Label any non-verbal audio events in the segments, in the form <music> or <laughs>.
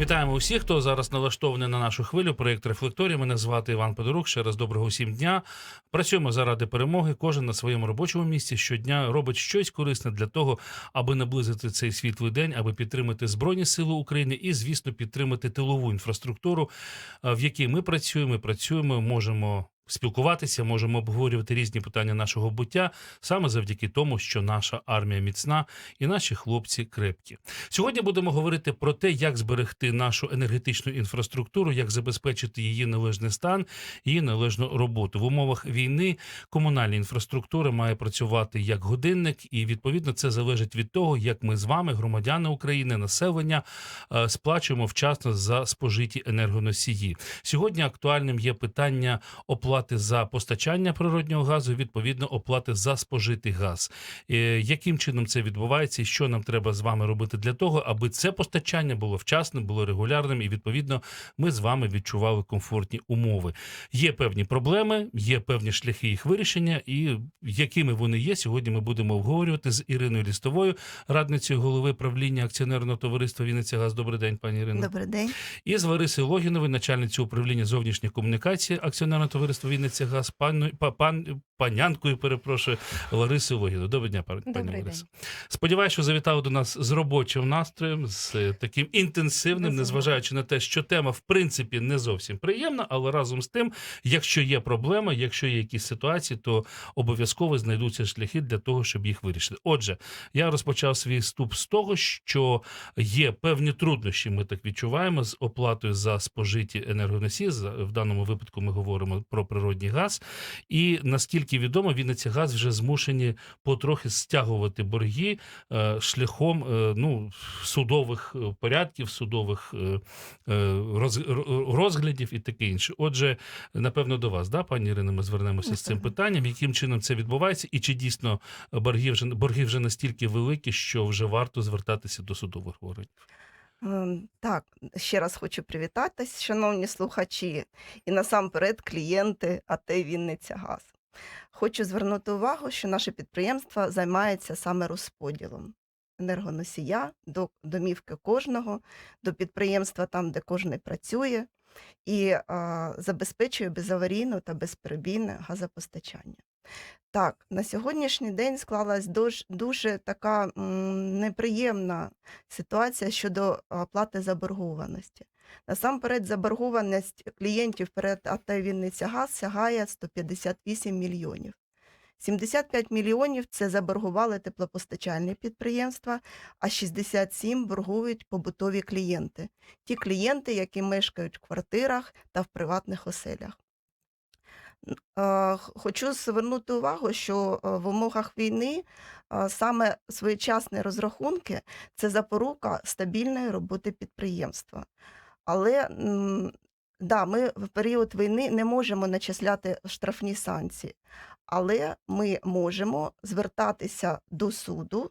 Вітаємо усіх, хто зараз налаштований на нашу хвилю. Проєкт Рефлекторія. Мене звати Іван Подорук. Ще раз доброго всім дня. Працюємо заради перемоги. Кожен на своєму робочому місці щодня робить щось корисне для того, аби наблизити цей світлий день, аби підтримати Збройні Сили України і, звісно, підтримати тилову інфраструктуру, е, в якій ми працюємо. Працюємо, можемо. Спілкуватися, можемо обговорювати різні питання нашого буття саме завдяки тому, що наша армія міцна і наші хлопці крепкі. Сьогодні будемо говорити про те, як зберегти нашу енергетичну інфраструктуру, як забезпечити її належний стан, її належну роботу в умовах війни. Комунальна інфраструктура має працювати як годинник, і відповідно це залежить від того, як ми з вами, громадяни України, населення, е, сплачуємо вчасно за спожиті енергоносії. Сьогодні актуальним є питання оплати за постачання природнього газу, відповідно, оплати за спожитий газ. Е, Яким чином це відбувається, і що нам треба з вами робити для того, аби це постачання було вчасним, було регулярним, і відповідно ми з вами відчували комфортні умови. Є певні проблеми, є певні шляхи їх вирішення, і якими вони є, сьогодні ми будемо обговорювати з Іриною Лістовою, радницею голови правління акціонерного товариства Вінниця Газ. Добрий день, пані Ірино. Добрий день. І з Ларисою Логіновою, начальницею управління зовнішньої комунікації акціонерного товариства Вінниця Газ, пану, па, пан, панянкою, перепрошую, Ларисою Логіновою. Доброго дня, пані Добрий. Лариса. Сподіваюся, що завітали до нас з робочим настроєм, з е, таким інтенсивним, незважаючи на те, що тема в принципі не зовсім приємна, але разом з тим, якщо є проблема, якщо є якісь ситуації, то обов'язково знайдуться шляхи для того, щоб їх вирішити. Отже, я розпочав свій вступ з того, що є певні труднощі, ми так відчуваємо з оплатою за спожиті енергоносії. В даному випадку ми говоримо про природній газ. І наскільки відомо, Вінниця газ вже змушені потрохи стягувати борги е, шляхом е, ну, судових е, порядків, судових роз, ро- розглядів і таке інше. Отже, напевно, до вас, да, пані Ірино, ми звернемося з цим питанням, яким чином це відбувається, і чи дійсно борги вже борги вже настільки великі, що вже варто звертатися до судових органів. Так, ще раз хочу привітатись, шановні слухачі, і насамперед клієнти АТ Вінниця Газ. Хочу звернути увагу, що наше підприємство займається саме розподілом енергоносія до домівки кожного, до підприємства там, де кожен працює, і а, забезпечує безаварійне та безперебійне газопостачання. Так, на сьогоднішній день склалась дуже, дуже така неприємна ситуація щодо оплати заборгованості. Насамперед, заборгованість клієнтів перед АТ Вінниця Газ сягає 158 мільйонів. 75 мільйонів це заборгували теплопостачальні підприємства, а 67 боргують побутові клієнти. Ті клієнти, які мешкають в квартирах та в приватних оселях. Е, Хочу звернути увагу, що е, в умовах війни е, саме своєчасні розрахунки це запорука стабільної роботи підприємства. Але да, ми в період війни не можемо начисляти штрафні санкції, але ми можемо звертатися до суду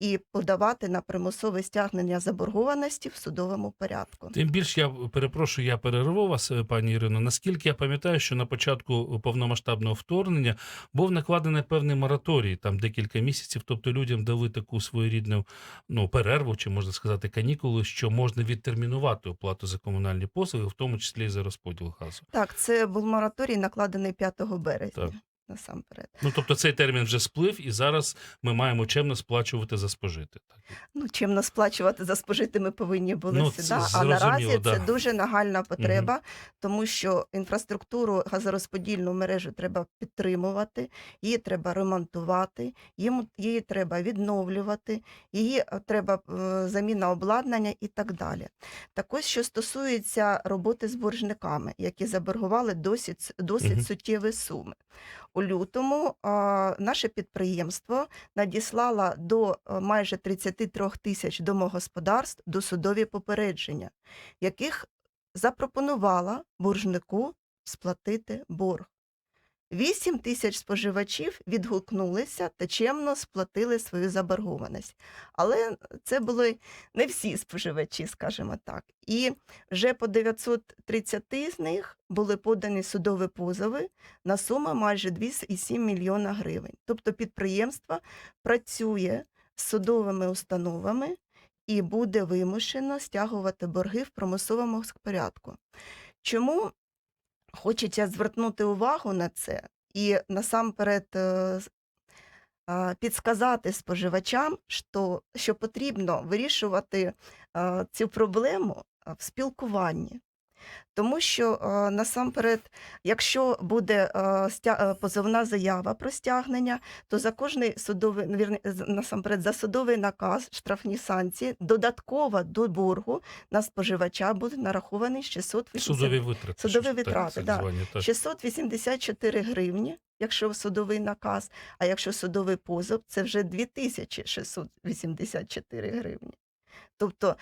і подавати на примусове стягнення заборгованості в судовому порядку. Тим більше я перепрошую, я перерву вас, е, пані Ірино. Наскільки я пам'ятаю, що на початку повномасштабного вторгнення був накладений певний мораторій, там декілька місяців. Тобто людям дали таку своєрідну ну перерву, чи можна сказати, канікули, що можна відтермінувати оплату за комунальні послуги, в тому числі і за розподіл газу. Так, це був мораторій, накладений 5 березня. Так. Насамперед. Ну тобто цей термін вже сплив, і зараз ми маємо чемно сплачувати за спожити. Так. Ну, чим нас сплачувати за спожити ми повинні були Ну, всі, а наразі да. це дуже нагальна потреба, тому що інфраструктуру газорозподільну мережу треба підтримувати, її треба ремонтувати, її треба відновлювати, її е, треба е, заміна обладнання і так далі. Так ось, що стосується роботи з боржниками, які заборгували досить, досить Мгм. суттєві суми. У лютому наше підприємство надіслало до а, майже 33 тисяч домогосподарств досудові попередження, яких запропонувала боржнику сплатити борг. 8 тисяч споживачів відгукнулися та чемно сплатили свою заборгованість. Але це були не всі споживачі, скажімо так. І вже по 930 з них були подані судові позови на суму майже 2,7 мільйона гривень. Тобто підприємство працює з судовими установами і буде вимушено стягувати борги в примусовому порядку. Чому хочеться звернути увагу на це і насамперед е, підсказати споживачам, що, що потрібно вирішувати цю проблему в спілкуванні. Тому що а, насамперед, якщо буде стя- е, позовна заява про стягнення, то за кожний судовий, ну, вірні- насамперед, за судовий наказ, штрафні санкції, додатково до боргу на споживача буде нарахований 680 Судові витрати. Судові витрати, так да. звані, так. 684 гривні, якщо судовий наказ, а якщо судовий позов, це вже 2684 гривні. Тобто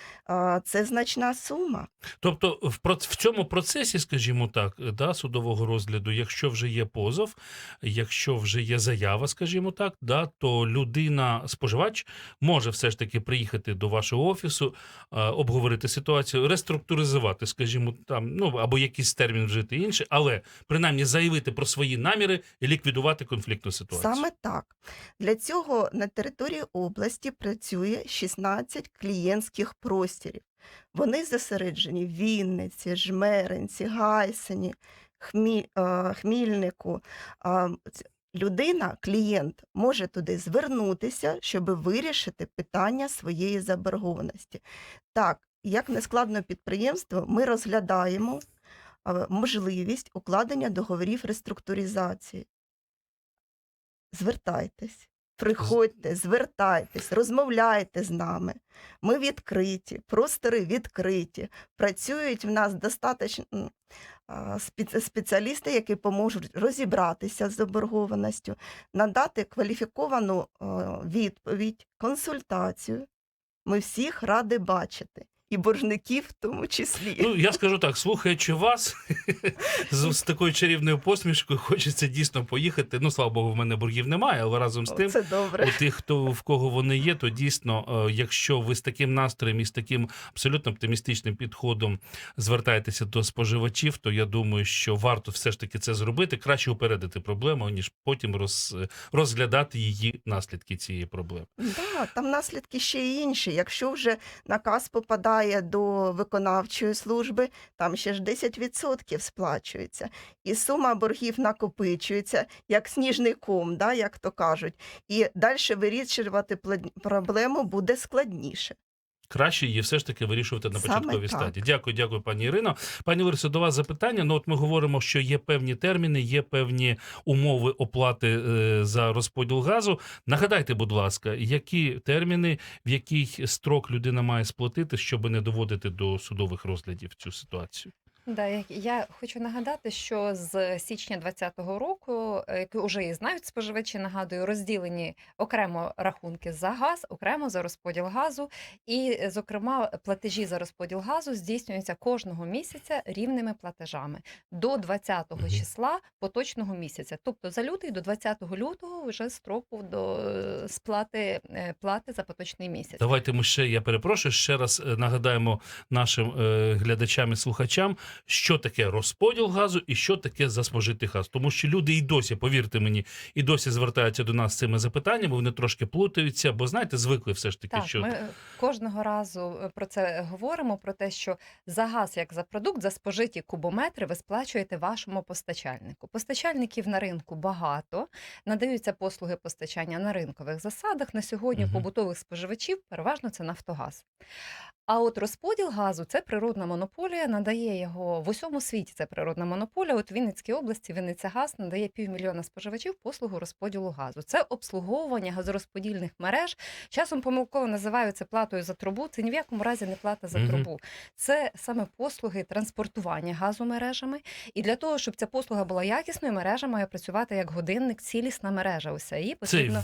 це значна сума. Тобто, в, в цьому процесі, скажімо так, да, судового розгляду, якщо вже є позов, якщо вже є заява, скажімо так, да, то людина, споживач, може все ж таки приїхати до вашого офісу, обговорити ситуацію, реструктуризувати, скажімо, там, ну або якийсь термін вжити інший, але принаймні заявити про свої наміри і ліквідувати конфліктну ситуацію. Саме так. Для цього на території області працює 16 клієнтських простірів. Вони зосереджені в Вінниці, Жмеринці, Гайсені, е, Хмільнику. Людина, клієнт, може туди звернутися, щоб вирішити питання своєї заборгованості. Так, як нескладне підприємство, ми розглядаємо можливість укладення договорів реструктуризації. Звертайтесь, приходьте, звертайтесь, розмовляйте з нами. Ми відкриті, простори відкриті. Працюють в нас достатньо спеціалісти, які поможуть розібратися з заборгованістю, надати кваліфіковану відповідь, консультацію. Ми всіх раді бачити, і боржників в тому числі. Ну, я скажу так, слухаючи вас <laughs> з, такою чарівною посмішкою, хочеться дійсно поїхати. Ну, слава Богу, в мене боргів немає, але разом з О, тим, Це добре. у тих, хто в кого вони є, то дійсно, е, якщо ви з таким настроєм і з таким абсолютно оптимістичним підходом звертаєтеся до споживачів, то я думаю, що варто все ж таки це зробити. Краще упередити проблему, ніж потім роз, розглядати її наслідки цієї проблеми. Да, там наслідки ще й інші. Якщо вже наказ попадає до виконавчої служби, там ще ж 10% сплачується. І сума боргів накопичується, як сніжний ком, да, як то кажуть. І далі вирішувати проблему буде складніше. Краще її все ж таки вирішувати на Саме початковій так. стадії. Дякую, дякую, пані Ірино. Пані Ларисо, до вас запитання. Ну, от ми говоримо, що є певні терміни, є певні умови оплати е, за розподіл газу. Нагадайте, будь ласка, які терміни, в який строк людина має сплатити, щоб не доводити до судових розглядів цю ситуацію? Да, я, я хочу нагадати, що з січня 2020 року, е, як вже і знають споживачі, нагадую, розділені окремо рахунки за газ, окремо за розподіл газу, і, е, зокрема, платежі за розподіл газу здійснюються кожного місяця рівними платежами до 20 Мгм. числа поточного місяця. Тобто за лютий до 20 лютого вже строку до е, сплати е, плати за поточний місяць. Давайте ми ще, я перепрошую, ще раз е, нагадаємо нашим е, глядачам і слухачам, що таке розподіл газу і що таке заспожитий газ. Тому що люди і досі, повірте мені, і досі звертаються до нас з цими запитаннями. Вони трошки плутаються, бо знаєте, звикли все ж таки, Так, що ми кожного разу е, про це говоримо: про те, що за газ як за продукт, за спожиті кубометри ви сплачуєте вашому постачальнику. Постачальників на ринку багато, надаються послуги постачання на ринкових засадах. На сьогодні Мгм. побутових споживачів переважно це Нафтогаз. А от розподіл газу це природна монополія, надає його в усьому світі. Це природна монополія. От в Вінницькій області Вінниця Газ надає півмільйона споживачів послугу розподілу газу. Це обслуговування газорозподільних мереж. Часом помилково називають це платою за трубу. Це ні в якому разі не плата за трубу. Це саме послуги транспортування газу мережами. І для того, щоб ця послуга була якісною, мережа має працювати як годинник, цілісна мережа. Уся її це потрібно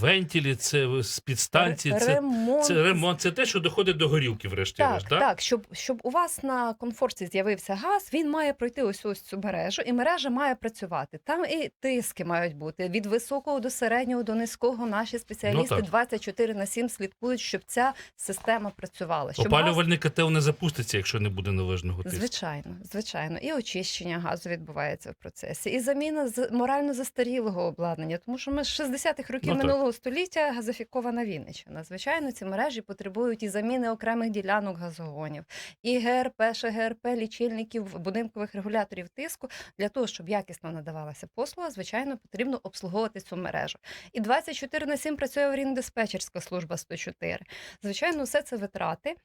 це підстанції, це, ремонт. це ремонт, це те, що доходить до горілки, врешті. Говориш, так, так, щоб, щоб у вас на комфорті з'явився газ, він має пройти ось ось цю мережу, і мережа має працювати. Там і тиски мають бути від високого до середнього до низького. Наші спеціалісти Ну, так. 24 на 7 слідкують, щоб ця система працювала. Щоб газ Опалювальний котел не запуститься, якщо не буде належного тиску. Звичайно, звичайно, і очищення газу відбувається в процесі, і заміна з морально застарілого обладнання, тому що ми з 60-х років Ну, минулого століття газифікована Вінниччина. Звичайно, ці мережі потребують і заміни окремих ділянок газогонів, і ГРП, ШГРП, лічильників, будинкових регуляторів тиску для того, щоб якісно надавалася послуга. Звичайно, потрібно обслуговувати цю мережу. І 24 на 7 працює аварійно-диспетчерська служба 104. Звичайно, все це витрати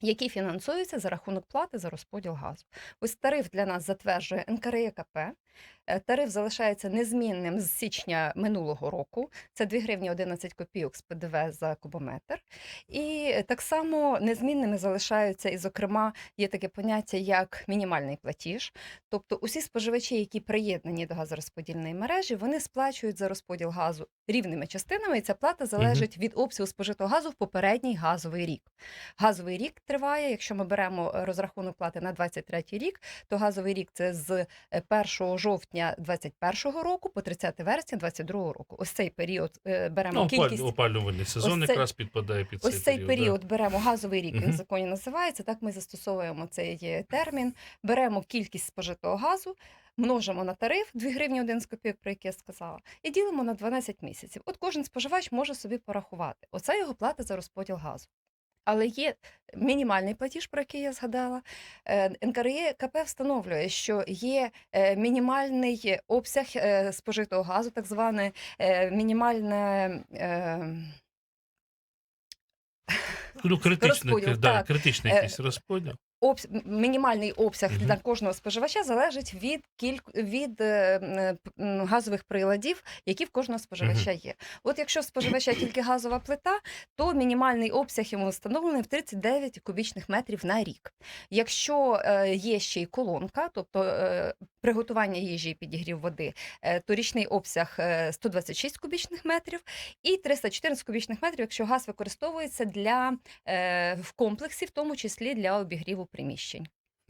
які фінансуються за рахунок плати за розподіл газу. Ось тариф для нас затверджує НКРЕКП. Е, Тариф залишається незмінним з січня минулого року. Це 2 гривні 11 копійок з ПДВ за кубометр. І так само незмінними залишаються, і, зокрема, є таке поняття як мінімальний платіж. Тобто усі споживачі, які приєднані до газорозподільної мережі, вони сплачують за розподіл газу рівними частинами, і ця плата залежить від обсягу спожитого газу в попередній газовий рік. Газовий рік триває, якщо ми беремо е, розрахунок плати на 23 рік, то газовий рік це з е, 1 жовтня 21 року по 30 вересня 22 року. Ось цей період е, беремо Ну, кількість. опалювальний сезон Ось якраз підпадає під Ось цей да. період беремо газовий рік, він в законі називається. Так ми застосовуємо цей е, термін. Беремо кількість спожитого газу, множимо на тариф 2 гривні 11 копійок, про яке я сказала, і ділимо на 12 місяців. От кожен споживач може собі порахувати. Оце його плата за розподіл газу. Але є мінімальний платіж, про який я згадала. Е, КП встановлює, що є е, мінімальний обсяг е, спожитого газу, так зване мінімальне. е, Ну, критичний, Розподіл, так. критичний якийсь розподіл. Обс... мінімальний обсяг для кожного споживача залежить від кільк... від е, м, газових приладів, які в кожного споживача є. От якщо споживача тільки газова плита, то мінімальний обсяг йому встановлений в 39 кубічних метрів на рік. Якщо е, є ще й колонка, тобто е, приготування їжі і підігрів води, е, то річний обсяг е, 126 кубічних метрів і 314 кубічних метрів, якщо газ використовується для е, в комплексі, в тому числі для обігріву приміщень.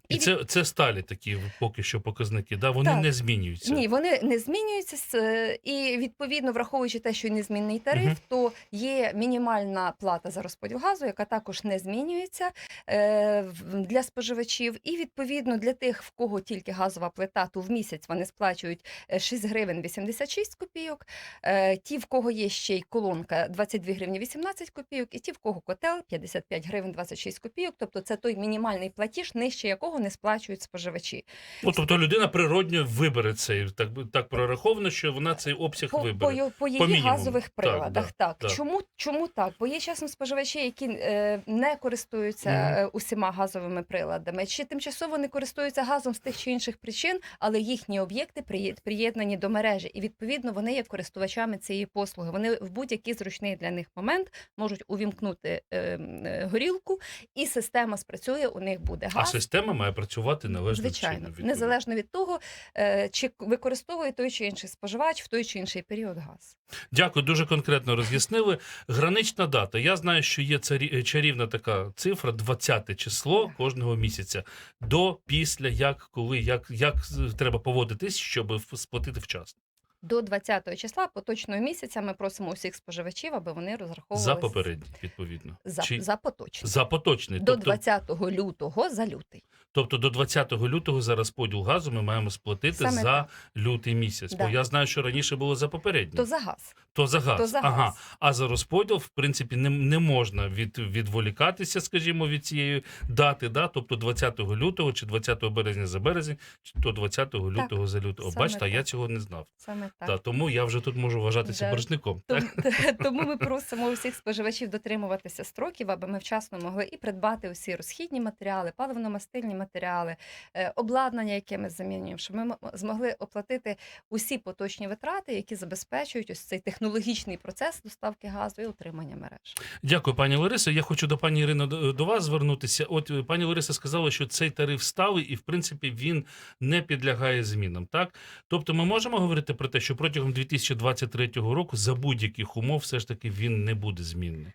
І це, це сталі такі поки що показники, да? вони Так. не змінюються. Ні, вони не змінюються е, і відповідно, враховуючи те, що незмінний тариф, Мгм. то є мінімальна плата за розподіл газу, яка також не змінюється е, для споживачів. І відповідно для тих, в кого тільки газова плита, то в місяць вони сплачують е, 6 гривень 86 копійок. Е, Ті, в кого є ще й колонка 22 гривні 18 копійок, і ті, в кого котел 55 гривень 26 копійок. Тобто це той мінімальний платіж, нижче якого не сплачують споживачі. Ну, тобто людина природньо вибере цей, так, так прораховано, що вона цей обсяг по, по, вибере. ї- по її мінімуму. газових Так, приладах. Так, да. Чому, чому так? Бо є часом споживачі, які е, не користуються е, усіма газовими приладами, чи тимчасово не користуються газом з тих чи інших причин, але їхні об'єкти приєднані до мережі, і відповідно вони є користувачами цієї послуги. Вони в будь-який зручний для них момент можуть увімкнути е, е, горілку, і система спрацює. У них буде А система має працювати належним Звичайно, чином. відповідно. незалежно від того, е, чи використовує той чи інший споживач в той чи інший період газ. Дякую, дуже конкретно роз'яснили. Гранична дата. Я знаю, що є царі- чарівна така цифра, 20 число Так. кожного місяця. До, після, як, коли, як, як треба поводитись, щоб в- сплатити вчасно. До 20 числа поточного місяця ми просимо усіх споживачів, аби вони розраховували За попередній, відповідно. за, Чи за поточний. за поточний. До Тобто, 20 лютого за лютий. тобто до 20 лютого за розподіл газу ми маємо сплатити Саме за так. лютий місяць. Бо я знаю, що раніше було за попередній. То за газ. То за газ. То за Ага. газ. А за розподіл, в принципі, не, не можна від, відволікатися, скажімо, від цієї дати, да? тобто 20 лютого чи 20 березня за березень, чи то 20 лютого за лютого. Бачите, а я цього не знав. Саме так. Та, тому я вже тут можу вважатися Да. боржником. Тому, <laughs> <laughs> тому ми просимо усіх споживачів дотримуватися строків, аби ми вчасно могли і придбати усі розхідні матеріали, паливно-мастильні матеріали, е, обладнання, яке ми замінюємо, щоб ми змогли оплатити усі поточні витрати, які забезпечують ось цей технологічний процес доставки газу і утримання мереж. Дякую, пані Ларисо. Я хочу до пані Ірини до, до вас звернутися. От е, пані Лариса сказала, що цей тариф сталий і, в принципі, він не підлягає змінам. Так, тобто, ми можемо говорити про те, що протягом 2023 року за будь-яких умов все ж таки він не буде змінний.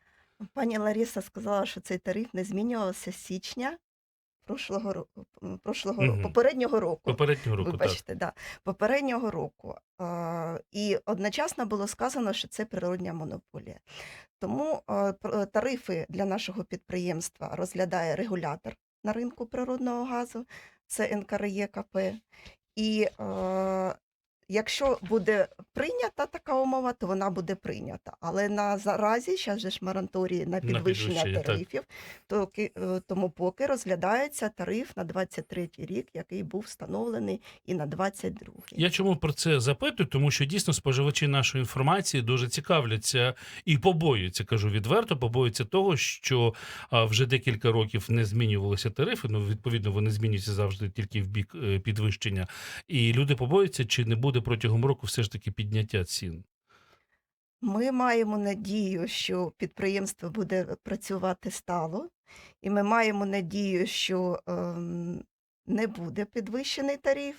Пані Лариса сказала, що цей тариф не змінювався з січня прошлого року, прошлого року, попереднього року. Попереднього року, так. Да, попереднього року. А, і одночасно було сказано, що це природня монополія. Тому а, тарифи для нашого підприємства розглядає регулятор на ринку природного газу, це НКРЄКП. І е, якщо буде прийнята така умова, то вона буде прийнята. Але на заразі, зараз же ж мораторій на підвищення підвищення, тарифів, то, е, тому поки розглядається тариф на 23 рік, який був встановлений, і на 22 Я чому про це запитую? Тому що дійсно споживачі нашої інформації дуже цікавляться і побоюються, кажу відверто, побоюються того, що вже декілька років не змінювалися тарифи. Ну, відповідно, вони змінюються завжди тільки в бік е, підвищення. І люди побоюються, чи не буде протягом року все ж таки підняття цін. Ми маємо надію, що підприємство буде працювати стало, і ми маємо надію, що ем, не буде підвищений тариф.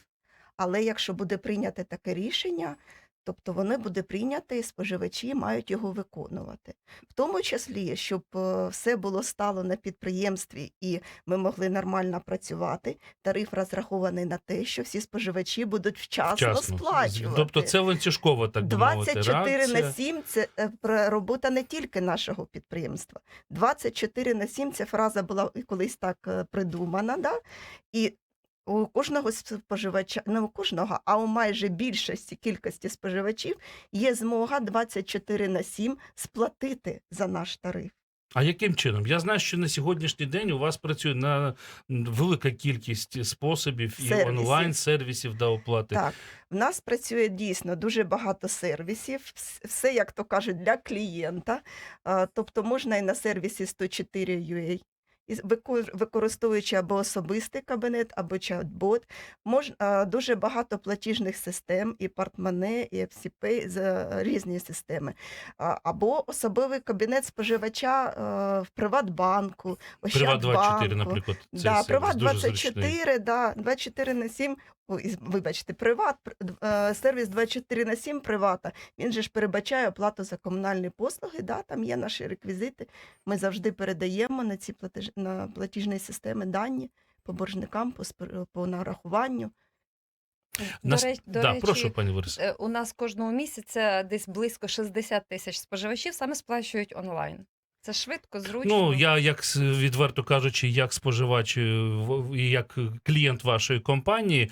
Але якщо буде прийнято таке рішення, тобто воно буде прийняте, і споживачі мають його виконувати. В тому числі, щоб е, все було стало на підприємстві і ми могли нормально працювати. Тариф розрахований на те, що всі споживачі будуть вчасно, Вчасно. сплачувати. Тобто це ланцюжкова, так би мовити, 24 реакція. на 7 – це е, робота не тільки нашого підприємства. 24 на 7 – ця фраза була колись так е, придумана, да? і у кожного споживача, не у кожного, а у майже більшості кількості споживачів є змога 24 на 7 сплатити за наш тариф. А яким чином? Я знаю, що на сьогоднішній день у вас працює на велика кількість способів і Сервісів. онлайн сервісів да оплати. Так, в нас працює дійсно дуже багато сервісів, вс- все, як то кажуть, для клієнта. Тобто можна і на сервісі 104 Використовуючи або особистий кабінет, або чат-бот. можна дуже багато платіжних систем, і портмоне, і FCP, різні системи. Або особливий кабінет споживача е, в Приватбанку, Приват 24, наприклад. Це Да, Приват 24, да, 24 на 7, ой, із- вибачте, Приват, пр- е, сервіс 24 на 7 Привата, він же ж передбачає оплату за комунальні послуги, да, там є наші реквізити, ми завжди передаємо на ці платеж, на платіжні системи дані по боржникам, по, спер- по нарахуванню. Нас... До, реч- до речі, прошу, пані Лариса. е, у нас кожного місяця десь близько 60 тисяч споживачів саме сплачують онлайн. Це швидко, зручно. Ну, я, як відверто кажучи, як споживач е, і як клієнт вашої компанії,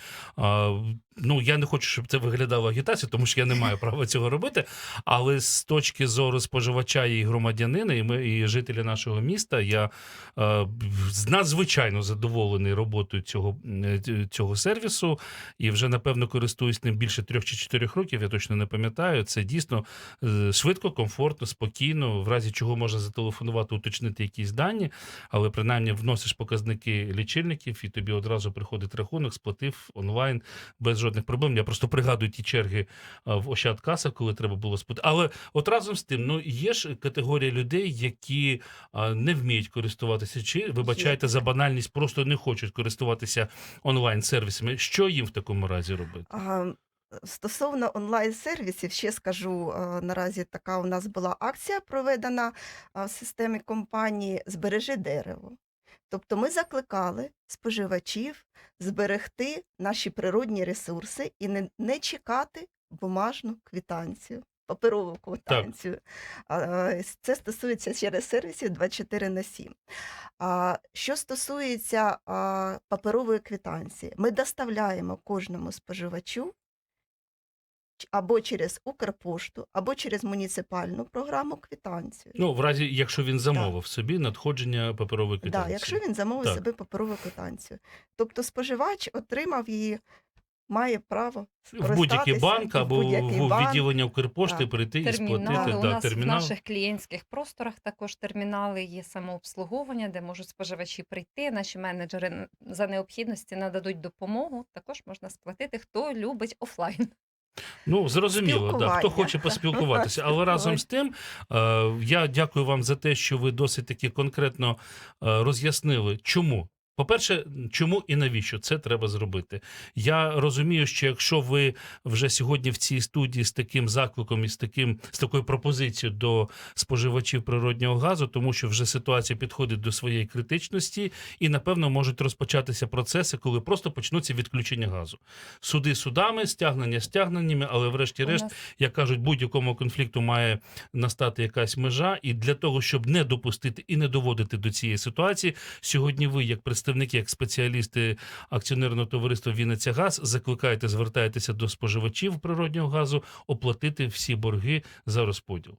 ну я не хочу, щоб це виглядало агітацією, тому що я не маю права цього робити. Але з точки зору споживача і громадянина, і ми, і жителі нашого міста, я е, надзвичайно задоволений роботою цього, е, цього сервісу. І вже напевно користуюсь ним більше трьох чи чотирьох років. Я точно не пам'ятаю. Це дійсно е, швидко, комфортно, спокійно, в разі чого можна зателефонувати, уточнити якісь дані, але принаймні вносиш показники лічильників, і тобі одразу приходить рахунок, сплатив онлайн без жодних проблем. Я просто пригадую ті черги в Ощадкасах, коли треба було сплатити. Але от разом з тим, ну є ж категорія людей, які не вміють користуватися, чи вибачайте за банальність, просто не хочуть користуватися онлайн сервісами. Що їм в такому разі робити? А, Стосовно онлайн-сервісів, ще скажу, наразі така у нас була акція проведена в системі компанії Збережи дерево. Тобто ми закликали споживачів зберегти наші природні ресурси і не, не чекати бумажну квитанцію, паперову квитанцію. А, Це стосується через сервісів 24 на 7. А, Що стосується паперової квитанції, ми доставляємо кожному споживачу або через Укрпошту, або через муніципальну програму квитанцію. Ну, в разі, якщо він замовив собі надходження паперової квитанції. якщо він замовив Так. собі паперову квитанцію. Тобто споживач отримав її, має право в будь-який банк в або будь-який в банк. відділення Укрпошти Так. прийти і сплатити. У Да, нас термінал. в наших клієнтських просторах також термінали є самообслуговування, де можуть споживачі прийти. Наші менеджери за необхідності нададуть допомогу. Також можна сплатити, хто любить офлайн. Ну, зрозуміло, да, хто хоче поспілкуватися. <laughs> Але разом з тим, е, я дякую вам за те, що ви досить таки конкретно е, роз'яснили, чому По-перше, чому і навіщо це треба зробити? Я розумію, що якщо ви вже сьогодні в цій студії з таким закликом і з таким з такою пропозицією до споживачів природнього газу, тому що вже ситуація підходить до своєї критичності, і напевно можуть розпочатися процеси, коли просто почнуться відключення газу. Суди судами, стягнення стягненнями, але врешті-решт як кажуть, будь-якому конфлікту має настати якась межа, і для того, щоб не допустити і не доводити до цієї ситуації, сьогодні ви, як представники, як спеціалісти акціонерного товариства Вінниця Газ, закликаєте, звертаєтеся до споживачів природнього газу оплатити всі борги за розподіл.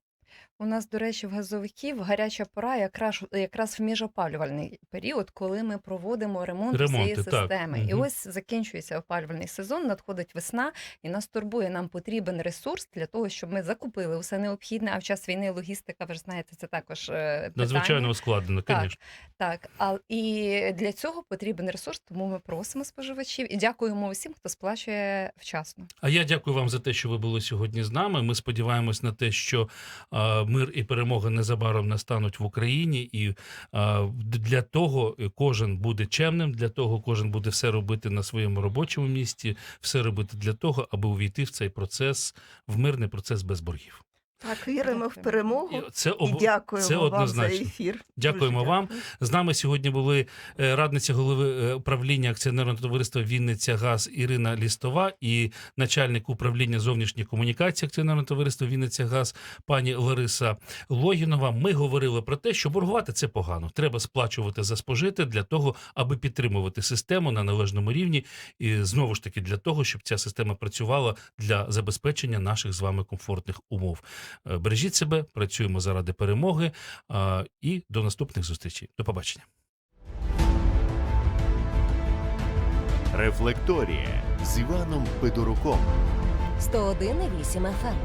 У нас, до речі, в газовиків гаряча пора якраз, якраз в міжопалювальний період, коли ми проводимо ремонт Ремонти, всієї так. системи. І Мгм. ось закінчується опалювальний сезон, надходить весна, і нас турбує, нам потрібен ресурс для того, щоб ми закупили усе необхідне. А в час війни логістика, ви ж знаєте, це також е, Надзвичайно питання. ускладнено, Так. звісно. Так, а і для цього потрібен ресурс, тому ми просимо споживачів і дякуємо усім, хто сплачує вчасно. А я дякую вам за те, що ви були сьогодні з нами. Ми сподіваємось на те, що мир і перемога незабаром настануть в Україні, і для того кожен буде чемним, для того кожен буде все робити на своєму робочому місці, все робити для того, аби увійти в цей процес, в мирний процес без боргів. Так, віримо в перемогу це і дякуємо це вам за ефір. Дякуємо Дуже вам. дякую. З нами сьогодні були е, радниця голови е, управління акціонерного товариства Вінниця Газ Ірина Лістова і начальник управління зовнішньої комунікації акціонерного товариства Вінниця Газ пані Лариса Логінова. Ми говорили про те, що боргувати це погано. Треба сплачувати за спожите для того, аби підтримувати систему на належному рівні, і знову ж таки для того, щоб ця система працювала для забезпечення наших з вами комфортних умов. Е, Бережіть себе, працюємо заради перемоги. І до наступних зустрічей. До побачення. Рефлекторія з Іваном Федоруком. 101,8 FM.